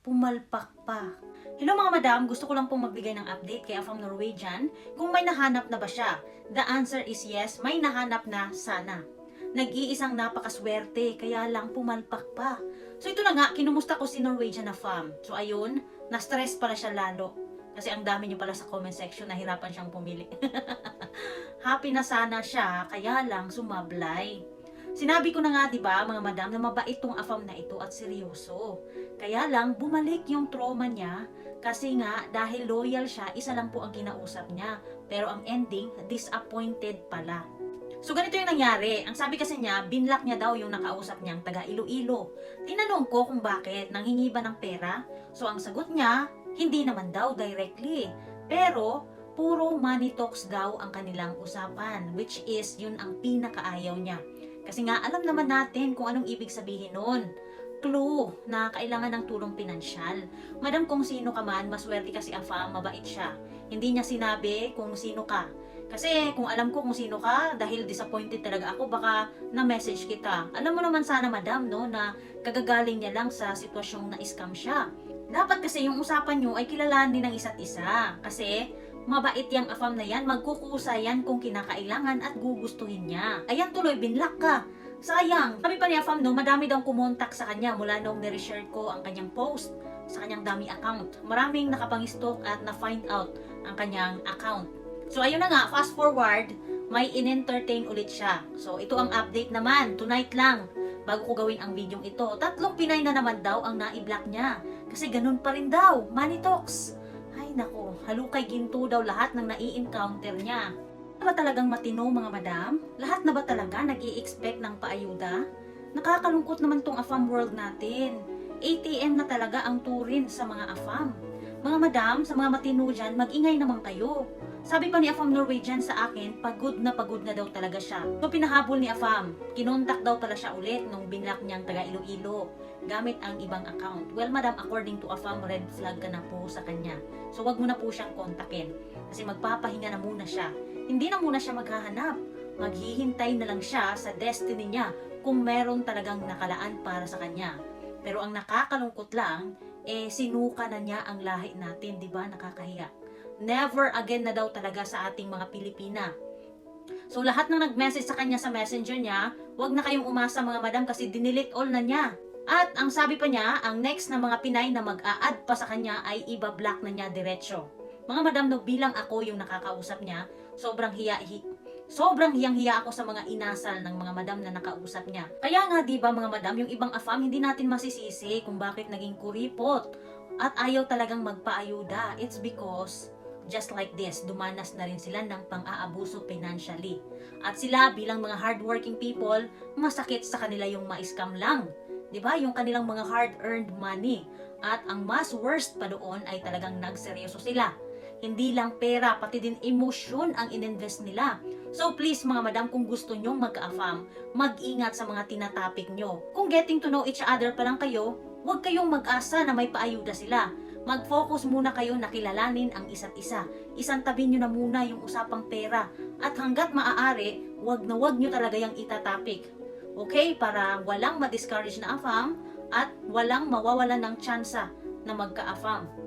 pumalpak pa. Hello mga madam, gusto ko lang pong magbigay ng update kay Afam Norwegian kung may nahanap na ba siya. The answer is yes, may nahanap na sana. Nag-iisang napakaswerte, kaya lang pumalpak pa. So ito na nga, kinumusta ko si Norwegian na fam. So ayun, na-stress pala siya lalo. Kasi ang dami niyo pala sa comment section, nahirapan siyang pumili. Happy na sana siya, kaya lang sumablay. Sinabi ko na nga, 'di ba, mga madam, na mabait tong afam na ito at seryoso. Kaya lang bumalik yung trauma niya kasi nga dahil loyal siya, isa lang po ang kinausap niya. Pero ang ending, disappointed pala. So ganito yung nangyari. Ang sabi kasi niya, binlock niya daw yung nakausap niyang taga Iloilo. Tinanong ko kung bakit, nanghingi ba ng pera? So ang sagot niya, hindi naman daw directly. Pero puro money talks daw ang kanilang usapan, which is yun ang pinakaayaw niya. Kasi nga alam naman natin kung anong ibig sabihin nun. Clue na kailangan ng tulong pinansyal. Madam kung sino ka man, maswerte kasi Afa, mabait siya. Hindi niya sinabi kung sino ka. Kasi kung alam ko kung sino ka, dahil disappointed talaga ako, baka na-message kita. Alam mo naman sana madam, no, na kagagaling niya lang sa sitwasyong na-scam siya. Dapat kasi yung usapan nyo ay kilalanin ng isa't isa. Kasi mabait yung afam na yan, magkukusa yan kung kinakailangan at gugustuhin niya. Ayan tuloy, binlock ka. Sayang. Sabi pa ni Afam, no, madami daw kumontak sa kanya mula nung nireshare ko ang kanyang post sa kanyang dami account. Maraming nakapangistok at na-find out ang kanyang account. So ayun na nga, fast forward, may in-entertain ulit siya. So ito ang update naman, tonight lang, bago ko gawin ang video ito. Tatlong Pinay na naman daw ang na-block niya. Kasi ganun pa rin daw, money talks. Ay nako, halukay ginto daw lahat ng nai-encounter niya. Ano ba talagang matino mga madam? Lahat na ba talaga nag expect ng paayuda? Nakakalungkot naman tong AFAM world natin. ATM na talaga ang turin sa mga AFAM. Mga madam, sa mga matino dyan, mag-ingay naman kayo. Sabi pa ni Afam Norwegian sa akin, pagod na pagod na daw talaga siya. So pinahabol ni Afam, kinontak daw pala siya ulit nung binlock niyang taga Iloilo gamit ang ibang account. Well madam, according to Afam, red flag ka na po sa kanya. So wag mo na po siyang kontakin kasi magpapahinga na muna siya. Hindi na muna siya maghahanap. Maghihintay na lang siya sa destiny niya kung meron talagang nakalaan para sa kanya. Pero ang nakakalungkot lang, eh sinuka na niya ang lahi natin, di ba? Nakakahiya. Never again na daw talaga sa ating mga Pilipina. So lahat ng nag-message sa kanya sa messenger niya, wag na kayong umasa mga madam kasi dinilit all na niya. At ang sabi pa niya, ang next na mga Pinay na mag-a-add pa sa kanya ay iba-block na niya diretsyo. Mga madam, no, bilang ako yung nakakausap niya, sobrang hiya, hi, sobrang hiyang-hiya ako sa mga inasal ng mga madam na nakausap niya. Kaya nga, di ba mga madam, yung ibang afam, hindi natin masisisi kung bakit naging kuripot at ayaw talagang magpaayuda. It's because just like this, dumanas na rin sila ng pang-aabuso financially. At sila bilang mga hardworking people, masakit sa kanila yung ma-scam lang. ba? Yung kanilang mga hard-earned money. At ang mas worst pa doon ay talagang nagseryoso sila. Hindi lang pera, pati din emosyon ang ininvest nila. So please mga madam, kung gusto nyong magka-affam, mag-ingat sa mga tinatapik nyo. Kung getting to know each other pa lang kayo, huwag kayong mag-asa na may paayuda sila. Mag-focus muna kayo na kilalanin ang isa't isa. Isang tabi nyo na muna yung usapang pera. At hanggat maaari, wag na wag nyo talaga yung itatapik. Okay? Para walang ma-discourage na afam at walang mawawalan ng tsansa na magka-afam.